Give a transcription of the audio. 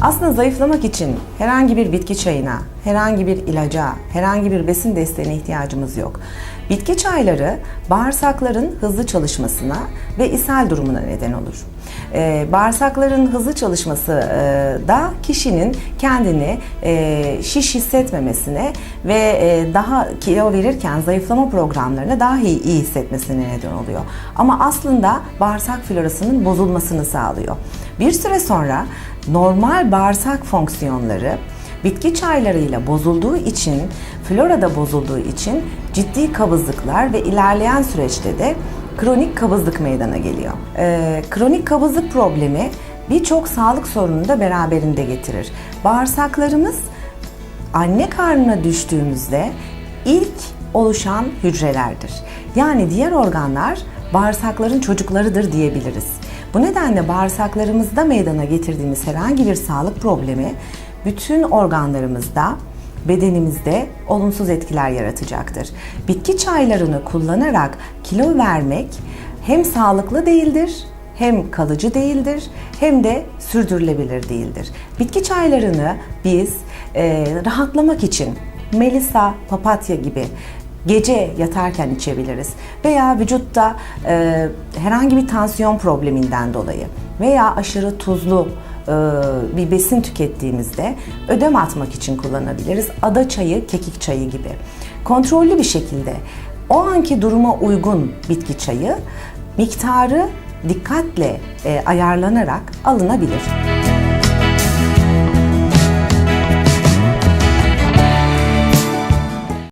Aslında zayıflamak için herhangi bir bitki çayına herhangi bir ilaca, herhangi bir besin desteğine ihtiyacımız yok. Bitki çayları bağırsakların hızlı çalışmasına ve ishal durumuna neden olur. Ee, bağırsakların hızlı çalışması e, da kişinin kendini e, şiş hissetmemesine ve e, daha kilo verirken zayıflama programlarına daha iyi, iyi hissetmesine neden oluyor. Ama aslında bağırsak florasının bozulmasını sağlıyor. Bir süre sonra normal bağırsak fonksiyonları bitki çaylarıyla bozulduğu için, florada bozulduğu için ciddi kabızlıklar ve ilerleyen süreçte de kronik kabızlık meydana geliyor. Ee, kronik kabızlık problemi birçok sağlık sorununu da beraberinde getirir. Bağırsaklarımız anne karnına düştüğümüzde ilk oluşan hücrelerdir. Yani diğer organlar bağırsakların çocuklarıdır diyebiliriz. Bu nedenle bağırsaklarımızda meydana getirdiğimiz herhangi bir sağlık problemi bütün organlarımızda bedenimizde olumsuz etkiler yaratacaktır. Bitki çaylarını kullanarak kilo vermek hem sağlıklı değildir hem kalıcı değildir hem de sürdürülebilir değildir. Bitki çaylarını biz e, rahatlamak için melisa, papatya gibi gece yatarken içebiliriz veya vücutta e, herhangi bir tansiyon probleminden dolayı veya aşırı tuzlu bir besin tükettiğimizde ödem atmak için kullanabiliriz. Ada çayı, kekik çayı gibi. Kontrollü bir şekilde o anki duruma uygun bitki çayı miktarı dikkatle e, ayarlanarak alınabilir.